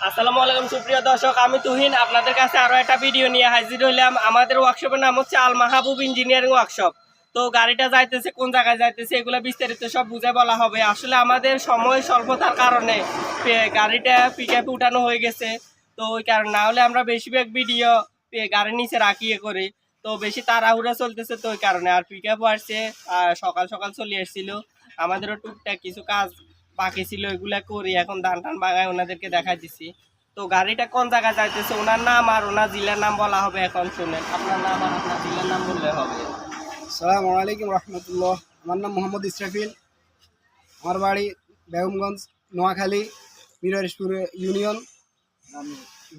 আসসালামু আলাইকুম, সুপ্রিয় দর্শক, আমি তুহিন। আপনাদের কাছে আরও একটা ভিডিও নিয়ে হাজির হইলাম। আমাদের ওয়ার্কশপের নাম হচ্ছে আল মাহবুব ইঞ্জিনিয়ারিং ওয়ার্কশপ তো গাড়িটা যাইতেছে, কোন জায়গায় যাইতেছে, এগুলো বিস্তারিত সব বুঝে বলা হবে। আসলে আমাদের সময় স্বল্পতার কারণে গাড়িটা পিক আপে উঠানো হয়ে গেছে। তো ওই কারণে না হলে আমরা বেশিরভাগ ভিডিও গাড়ির নিচে রাখিয়ে করি। তো বেশি তাড়াহুড়া চলতেছে তো ওই কারণে। আর পিক আপও আসছে সকাল সকাল চলে এসেছিল আমাদেরও টুকটাক কিছু কাজ বাকি ছিল এগুলা করি। এখন ধান টান বাগায় ওনাদেরকে দেখা দিছি। তো গাড়িটা কোন জায়গায় যাইতেছে? ওনার নাম আর ওনার জেলার নাম বলা হবে এখন শুনেন। আপনার নাম আর আপনার জেলার নাম বললে হবে। সালামু আলাইকুম রহমতুল্লাহ। আমার নাম মোহাম্মদ ইসরাফিল। আমার বাড়ি বেগমগঞ্জ নোয়াখালী মিররিশপুর ইউনিয়ন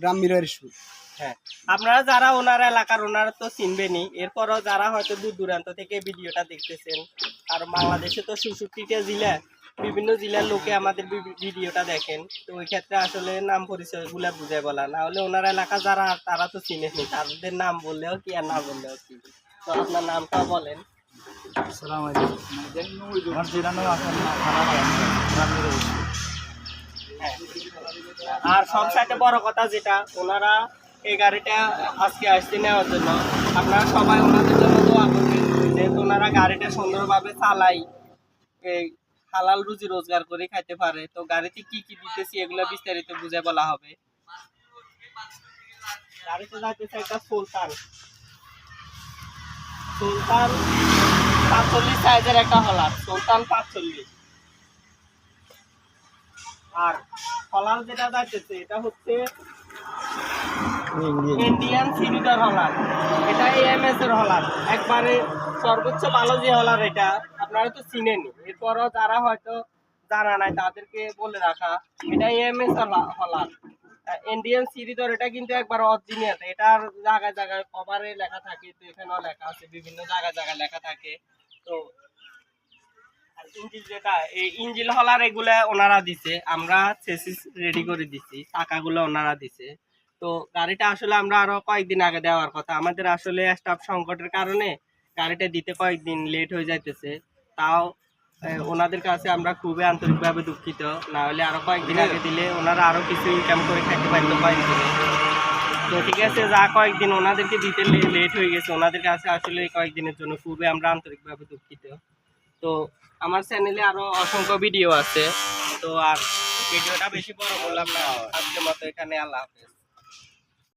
গ্রাম মিররিশপুর। হ্যাঁ। আপনারা যারা ওনার এলাকার ওনারা তো চিনবেনই। এরপরও যারা হয়তো দূর দূরান্ত থেকে ভিডিওটা দেখতেছেন আর বাংলাদেশে তো সুষট্টিটা জেলা। বিভিন্ন জেলার লোকে আমাদের ভিডিওটা দেখেন। তো ওই ক্ষেত্রে আসলে নাম পরিচয়গুলো বুঝে বলা। না হলে ওনার এলাকা যারা তারা তো চিনেনি তাদের নাম বললেও কি আর না বললেও কি? তো আপনার নামটা বলেন। হ্যাঁ। আর সব সাথে বড় কথা যেটা ওনারা এই গাড়িটা আজকে আসতে নেওয়ার জন্য। আপনারা সবাই ওনাদের জন্য দোয়া করবেন। যেহেতু ওনারা গাড়িটা সুন্দরভাবে চালাই এই হালাল রুজি রোজগার করে খাইতে পারে। তো গাড়িতে কি কি দিতেছি এগুলো বিস্তারিত বুঝে বলা হবে। গাড়িতে যাইতেছে একটা সুলতান। সুলতান পাঁচচল্লিশ সাইজের একটা হলার। সুলতান পাঁচচল্লিশ। আর হলার যেটা যাইতেছে এটা হচ্ছে ইন্ডিয়ান। সিরিজের হলার। এটা এএমএস এর হলার। একবারে সর্বোচ্চ ভালো যে হলার এটা, আপনারা তো চিনেনি এরপরও যারা হয়তো জানা নাই, তাদেরকে বলে রাখা এটা এএমএস হলার। ইন্ডিয়ান সিরিজের এটা কিন্তু একবার অরিজিনাল এটার জায়গায় জায়গায় কভারে লেখা থাকে, তো এখানেও লেখা আছে, বিভিন্ন জায়গায় জায়গায় লেখা থাকে। তো ইঞ্জিল যেটা, এই ইঞ্জিল হলার এগুলা ওনারা দিছে। আমরা চেসিস রেডি করে দিছি, টাকাগুলো ওনারা দিছে। তো গাড়িটা আসলে আমরা আরও কয়েকদিন আগে দেওয়ার কথা। আমাদের আসলে স্টাফ সংকটের কারণে গাড়িটা দিতে কয়েকদিন লেট হয়ে যাইতেছে, তাও ওনাদের কাছে আমরা খুবই আন্তরিকভাবে দুঃখিত। না হলে আরও কয়েকদিন আগে দিলে ওনারা আরও কিছু ইনকাম করে খাইতে পারতো কয়েকদিনে। তো ঠিক আছে, যা কয়েকদিন ওনাদেরকে দিতে লেট হয়ে গেছে, ওনাদের কাছে আসলে কয়েকদিনের জন্য খুবই আমরা আন্তরিকভাবে দুঃখিত। তো আমার চ্যানেলে আরও অসংখ্য ভিডিও আছে, তো আর ভিডিওটা বেশি বড় বললাম না। আজকের মতো এখানে আল্লাহ হাফেজ।